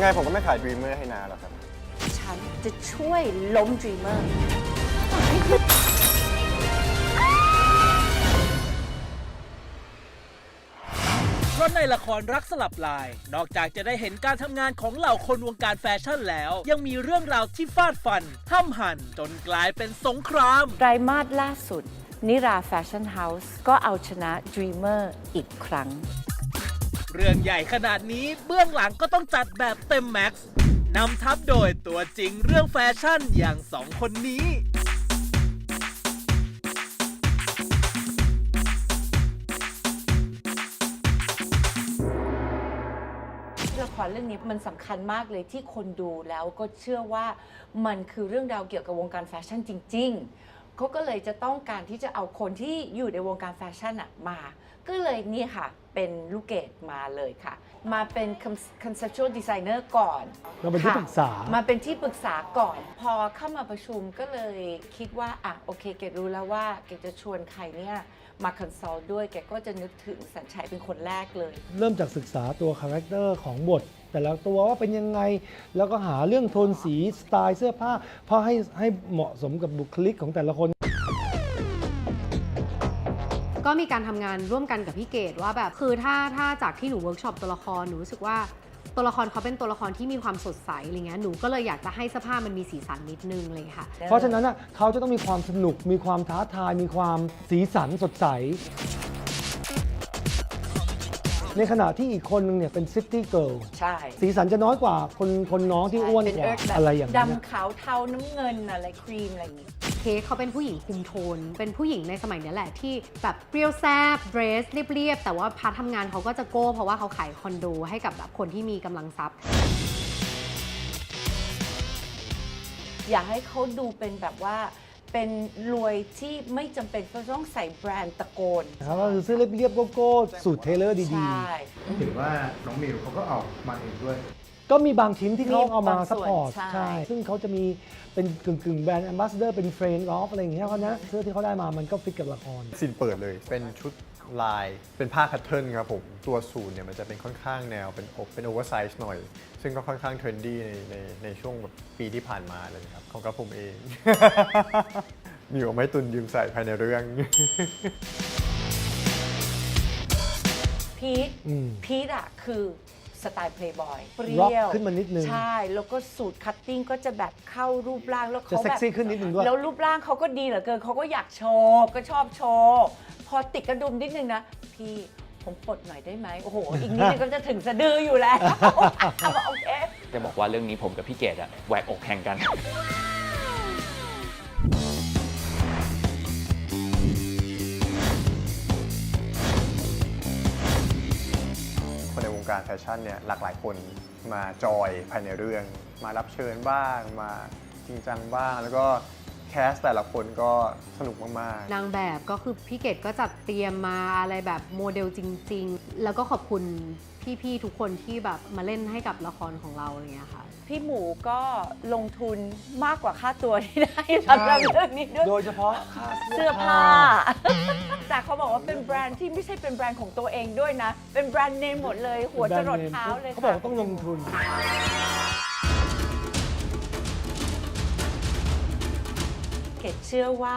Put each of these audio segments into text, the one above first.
ไงผมก็ไม่ขาย Dreamer ให้นาหรอกครับ ฉันจะช่วยล้ม Dreamer เพราะในละครรักสลับลาย นอกจากจะได้เห็นการทำงานของเหล่าคนวงการแฟชั่นแล้ว ยังมีเรื่องราวที่ฟาดฟัน ห้ำหัน จนกลายเป็นสงคราม ไตรมาสล่าสุด นิราแฟชั่นเฮาส์ก็เอาชนะ Dreamer อีกครั้ง เรื่องใหญ่ขนาดนี้เบื้องหลังก็ต้องจัดแบบเต็มแม็กซ์นำทัพโดยตัวจริงเรื่องแฟชั่นอย่างสองคนนี้ละครเรื่องนี้มันสำคัญมากเลยที่คนดูแล้วก็เชื่อว่ามันคือเรื่องราวเกี่ยวกับวงการแฟชั่นจริง ๆ เขาก็เลยจะต้องการที่จะเอาคนที่อยู่ในวงการแฟชั่นอะมา ก็เลยนี่ค่ะ เป็นลูกเกดมาเลยค่ะ มาเป็น conceptual designer ก่อนเราเป็นที่ค่ะปรึกษา มาเป็นที่ปรึกษาก่อน พอเข้ามาประชุมก็เลยคิดว่า อะ โอเค เกดรู้แล้วว่า เกดจะชวนใครเนี่ยมาคอนซัลท์ด้วย แกก็จะนึกถึงสัญชัยเป็นคนแรกเลย เริ่มจากศึกษาตัวคาแรคเตอร์ของบท แต่ละตัวว่าเป็นยังไง แล้วก็หาเรื่องโทนสีสไตล์เสื้อผ้า เพื่อให้ให้เหมาะสมกับบุคลิกของแต่ละคน ก็มีการทำงานร่วมกันกับพี่เกดว่าแบบคือถ้าถ้าจากที่หนูเวิร์กช็อปตัวละครหนูรู้สึกว่าตัวละครเขาเป็นตัวละครที่มีความสดใสอะไรเงี้ยหนูก็เลยอยากจะให้เสภาพมันมีสีสันนิดนึงอะไรเลยค่ะ เพราะฉะนั้นน่ะเขาจะต้องมีความสนุกมีความท้าทายมีความสีสันสดใส ในขณะที่อีกคนนึงเนี่ยเป็นซิตี้เกิร์ลใช่สีสันจะน้อยกว่าคนคนน้องที่อ้วนเป็นกว่าเอิร์ธแบบอะไรอย่างเงี้ยดำขาวเทาน้ำเงินอะไรครีมอะไรอย่างงี้ เค้กเขาเป็นผู้หญิงคุมโทน เป็นผู้หญิงในสมัยเนี้ยแหละที่แบบเปรี้ยวแซบเดรสเรียบๆ แต่ว่าพาร์ททำงานเขาก็จะโก้ เพราะว่าเขาขายคอนโดให้กับแบบคนที่มีกำลังทรัพย์ อยากให้เขาดูเป็นแบบว่าเป็นรวยที่ไม่จำเป็นก็ต้องใส่แบรนด์ตะโกนนะครับก็คือเสื้อเรียบๆโก้ๆสูตรเทเลอร์ดีใช่ เห็นว่าน้องมิวเขาก็ออกมาเองด้วยๆ ก็มีบางชิ้นที่เขาเอามามีบางส่ซัวนพพอร์ตใช่ ใช่ ซึ่งเขาจะมีเป็นกึ่งกึ่งๆแบรนด์แอมบาสเดอร์เป็นเฟรนด์ออฟอะไรอย่างเงี้ยเพราะฉะนั้นเสื้อที่เขาได้มามันก็ฟิตกับละคร ซีนเปิดเลยเป็นชุดลายเป็นผ้าคัตเทิลครับผม ตัวสูทเนี่ยมันจะเป็นค่อนข้างแนวเป็นอกเป็นโอเวอร์ไซส์หน่อย ซึ่งก็ค่อนข้างเทรนดี้ในในในช่วงแบบปีที่ผ่านมาเลยครับ ของกระผมเอง มีเอาไม้ตุนยืมใส่ภายในเรื่อง พีทอืม พีทอะคือ สไตล์เพลย์บอยเปรี้ร็อกยวขึ้นมานิดนึง ใช่ แล้วก็สูตรคัตติ้งก็จะแบบเข้ารูปร่างแล้วจะเขาเซ็กแบบ ซี่ขึ้นนิดนึงด้วย แล้วรูปร่างเขาก็ดีเหลือเกินเขาก็อยากโชว์ ก็ชอบโชว์ พอติดกระดุมนิดนึงนะ พี่ผมปลดหน่อยได้ไหมโอ้โห อีกนิดนึงก็จะถึงสะดืออยู่แล้วโอเค จะบอกว่าเรื่องนี้ผมกับพี่เกดอะแหวกอกแข่งกัน การแฟชั่นเนี่ยหลากหลายคนมาจอยภายในเรื่อง มารับเชิญบ้าง มาจริงจังบ้างแล้วก็ แคสแต่ละคนก็สนุกมากๆนางแบบก็คือพี่เกดก็จัดเตรียมมาอะไรแบบโมเดลจริง ๆ แล้วก็ขอบคุณพี่ๆทุกคนที่แบบมาเล่นให้กับละครของเราอะไรเงี้ยค่ะ พี่หมูก็ลงทุนมากกว่าค่าตัวที่ได้สำหรับเรื่องนี้ด้วยโดยเฉพาะค่าเสื้อผ้า แต่เขาบอกว่าเป็นแบรนด์ที่ไม่ใช่เป็นแบรนด์ของตัวเองด้วยนะ เป็นแบรนด์เนมหมดเลย หัวจรดเท้าเลยเขาบอกค่ะ ว่าต้องลงทุน เกดเชื่อว่า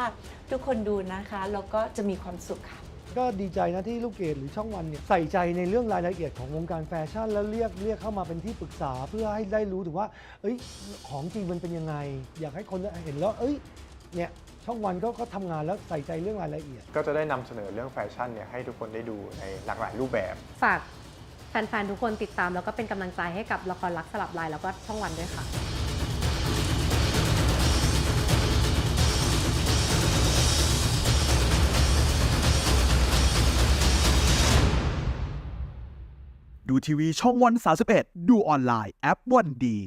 ทุกคนดูนะคะแล้วก็จะมีความสุขค่ะ ก็ดีใจนะที่ลูกเกดหรือช่องวันเนี่ยใส่ใจในเรื่องรายละเอียดของวงการแฟชั่น แล้วเรียกเรียกเข้ามาเป็นที่ปรึกษาเพื่อให้ได้รู้ถึงว่า เอ้ยของจริงมันเป็นยังไง อยากให้คนเห็นแล้วเอ้ยเนี่ยช่องวันก็ก็ทำงานแล้วใส่ใจเรื่องรายละเอียด ก็จะได้นำเสนอเรื่องแฟชั่นเนี่ยให้ทุกคนได้ดูในหลากหลายรูปแบบ ฝากแฟนๆ ทุกคนติดตามแล้วก็เป็นกำลังใจให้กับละครรักสลับลายแล้วก็ช่องวันด้วยค่ะ ดูทีวีช่องวัน 31 ดูออนไลน์แอปวันดี